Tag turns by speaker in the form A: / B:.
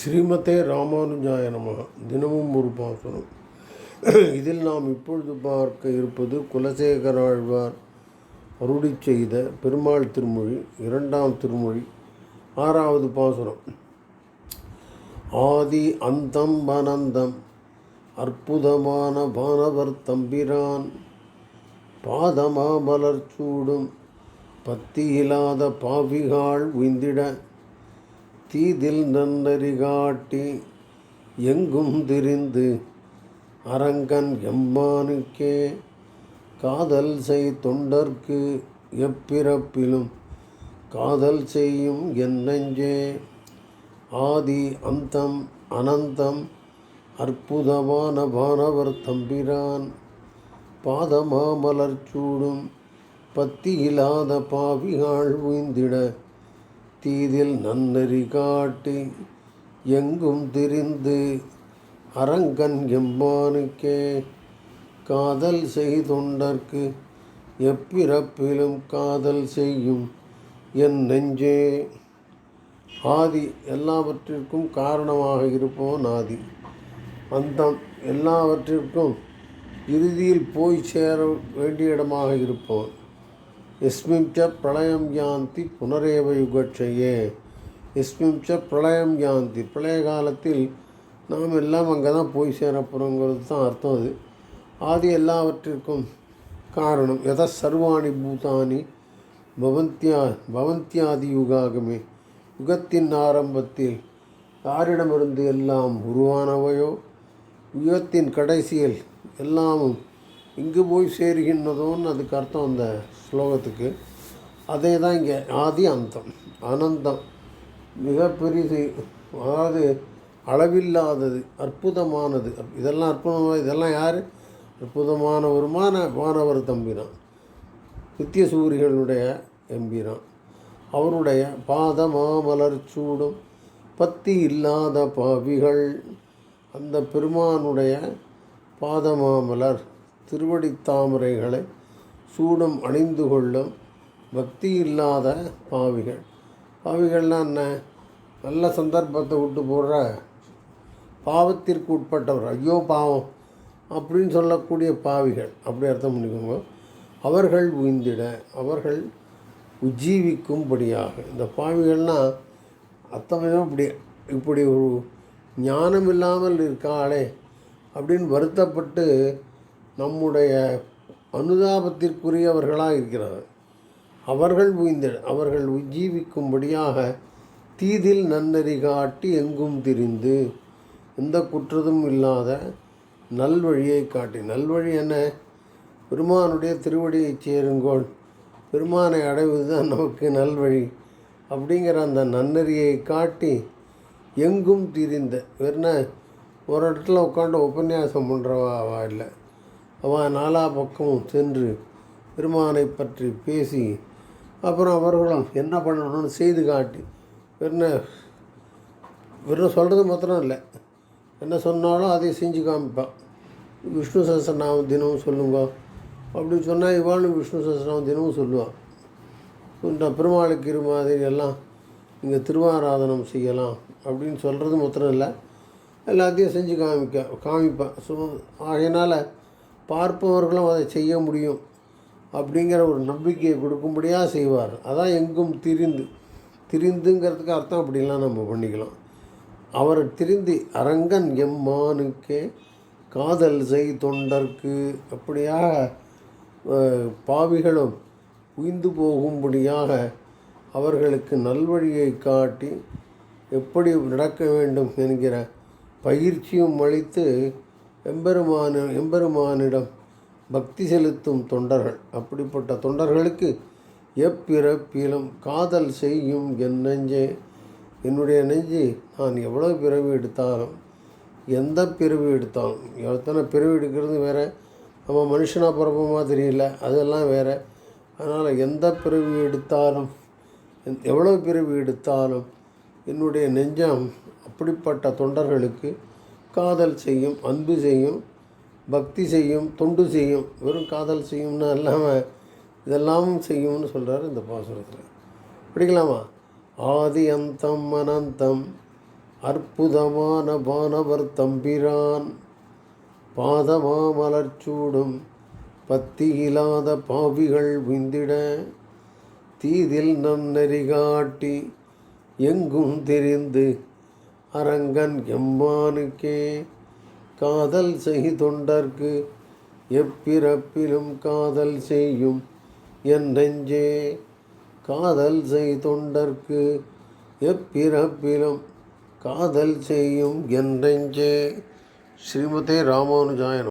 A: ஸ்ரீமதே ராமானுஜாய தினமும் ஒரு பாசனம். இதில் நாம் இப்பொழுது பார்க்க இருப்பது குலசேகராழ்வார் அருளி செய்த பெருமாள் திருமொழி இரண்டாம் திருமொழி ஆறாவது பாசுரம் ஆதி அந்தம் அனந்தம் அற்புதமான வானவர் தம்பிரான் பாதமாமலர் சூடும் பத்தியில்லாத பாவிகாள் உய்ந்திட தீதில் நன்னறி காட்டி எங்கும் திரிந்து அரங்கன் எம்மானுக்கே காதல் செய் தொண்டர்க்கு எப்பிறப்பிலும் காதல் செய்யும் என் நெஞ்சே. ஆதி அந்தம் அனந்தம் அற்புதமான வானவர் தம்பிரான். பாதமாமலர் சூடும் பத்தியில்லாத பாவிகாள் உய்ந்திட தீதில் நன்னறி காட்டி எங்கும் திரிந்து அரங்கன் எம்மானுக்கே காதல் செய்துண்டற்கு எப்பிறப்பிலும் காதல் செய்யும் என் நெஞ்சே. ஆதி எல்லாவற்றிற்கும் காரணமாக இருப்போன் ஆதி. அந்தம் எல்லாவற்றிற்கும் இறுதியில் போய் சேர வேண்டிய இடமாக இருப்போன் எஸ்மிம் ச பிரளயம் யாந்தி புனரேவ யுகட்சையே. எஸ்மிம் ச பிரளயம் யாந்தி பிரளய காலத்தில் நாம் எல்லாம் அங்கே தான் போய் சேரப்போகிறோங்கிறது தான் அர்த்தம் அது. ஆதி எல்லாவற்றிற்கும் காரணம் எத சர்வாணி பூதானி பவந்தியா பவந்தியாதி யுகாகமே. யுகத்தின் ஆரம்பத்தில் யாரிடமிருந்து எல்லாம் உருவானவையோ யுகத்தின் கடைசியில் எல்லாமும் இங்கு போய் சேருகின்றதோன்னு அதுக்கு அர்த்தம் அந்த ஸ்லோகத்துக்கு. அதே தான் இங்கே ஆதி அந்தம் அனந்தம். மிக அதாவது அளவில்லாதது அற்புதமானது. இதெல்லாம் அற்புதமாக இதெல்லாம் யார்? அற்புதமானவருமான மாணவர் தம்பினான் நித்திய சூரியனுடைய எம்பிரான் அவருடைய பாதமாமலர் சூடும் பத்தி இல்லாத பாவிகள். அந்த பெருமானுடைய பாதமாமலர் திருவடி தாமரைகளை சூடம் அணிந்து கொள்ளும் பக்தி இல்லாத பாவிகள். பாவிகள்னால் என்ன? நல்ல சந்தர்ப்பத்தை விட்டு போடுற பாவத்திற்கு உட்பட்டவர் ஐயோ பாவம் அப்படின்னு சொல்லக்கூடிய பாவிகள். அப்படி அர்த்தம் பண்ணிக்கோங்க. அவர்கள் உய்ந்திட அவர்கள் உஜ்ஜீவிக்கும்படியாக. இந்த பாவிகள்னால் அத்தமையும் இப்படி இப்படி ஒரு ஞானம் இல்லாமல் இருக்காளே அப்படின்னு வருத்தப்பட்டு நம்முடைய அனுதாபத்திற்குரியவர்களாக இருக்கிறார்கள். அவர்கள் உயிர்ந்த அவர்கள் உஜ்ஜீவிக்கும்படியாக தீதில் நன்னறி காட்டி எங்கும் திரிந்து எந்த குற்றதும் இல்லாத நல்வழியை காட்டி. நல்வழி என்ன? பெருமானுடைய திருவடியை சேருங்கோள். பெருமானை அடைவது தான் நமக்கு நல்வழி. அப்படிங்கிற அந்த நன்னறியை காட்டி எங்கும் திரிந்த. வெறுன ஒரு இடத்துல உட்காந்து உபன்யாசம் பண்ணுறவா இல்லை. அவன் நாலா பக்கமும் சென்று பெருமானை பற்றி பேசி அப்புறம் அவர்களும் என்ன பண்ணணும்னு செய்து காட்டி என்ன வெறும் சொல்கிறது மாத்திரம் இல்லை. என்ன சொன்னாலும் அதை செஞ்சு காமிப்பான் விஷ்ணு சஹஸ்ரநாமம் தினமும் சொல்லுங்க. அப்படின்னு சொன்னால் இவாளும் விஷ்ணு சஹஸ்ரநாமம் தினமும் சொல்லுவாள் இந்த பெருமாளுக்கு இரு மாதிரி எல்லாம் இங்கே திருவாராதனம் செய்யலாம் அப்படின்னு சொல்கிறது மாத்திரம் இல்லை. எல்லாத்தையும் செஞ்சு காமிக்க காமிப்பேன் ஸோ ஆகையினால் பார்ப்பவர்களும் அதை செய்ய முடியும் அப்படிங்கிற ஒரு நம்பிக்கையை கொடுக்கும்படியாக செய்வார். அதான் எங்கும் திரிந்து. திரிந்துங்கிறதுக்கு அர்த்தம் அப்படிலாம் நம்ம பண்ணிக்கலாம். அவர் திரிந்து அரங்கன் எம்மானுக்கே காதல் செய் தொண்டர்க்கு அப்படியாக பாவிகளும் உய்ந்து போகும்படியாக அவர்களுக்கு நல்வழியை காட்டி எப்படி நடக்க வேண்டும் என்கிற பயிற்சியும் அளித்து எம்பெருமான எம்பெருமானிடம் பக்தி செலுத்தும் தொண்டர்கள். அப்படிப்பட்ட தொண்டர்களுக்கு எப்பிறப்பிலும் காதல் செய்யும் என் நெஞ்சே. என்னுடைய நெஞ்சு நான் எவ்வளோ பிறவி எடுத்தாலும் எந்த பிறவி எடுத்தாலும். எத்தனை பிறவி எடுக்கிறது வேறு. நம்ம மனுஷனாக பிறப்போமா தெரியல அதெல்லாம் வேறு. அதனால் எந்த பிறவி எடுத்தாலும் எவ்வளோ பிறவி எடுத்தாலும் என்னுடைய நெஞ்சம் அப்படிப்பட்ட தொண்டர்களுக்கு காதல் செய்யும் அன்பு செய்யும் பக்தி செய்யும் தொண்டு செய்யும் வெறும் காதல் செய்யும்னா இல்லாமல் இதெல்லாமும் செய்யும்னு சொல்கிறார் இந்த பாசுரத்தில். படிக்கலாமா? ஆதி அந்தம் அனந்தம் அற்புதமான பானவர் தம்பிரான் பாதமாமலர்ச்சூடும் பத்தியிலாத பாவிகள் விந்திட தீதில் நம் நெறிகாட்டி எங்கும் தெரிந்து அரங்கன் எம்மானுக்கே. காதல் செய் தொண்டர்க்கு எப்பிறப்பிலும் காதல் செய்யும் என் நெஞ்சே. காதல் செய் தொண்டர்க்கு எப்பிறப்பிலும் காதல் செய்யும் என் நெஞ்சே. ஸ்ரீமதே ராமானுஜாயனம்.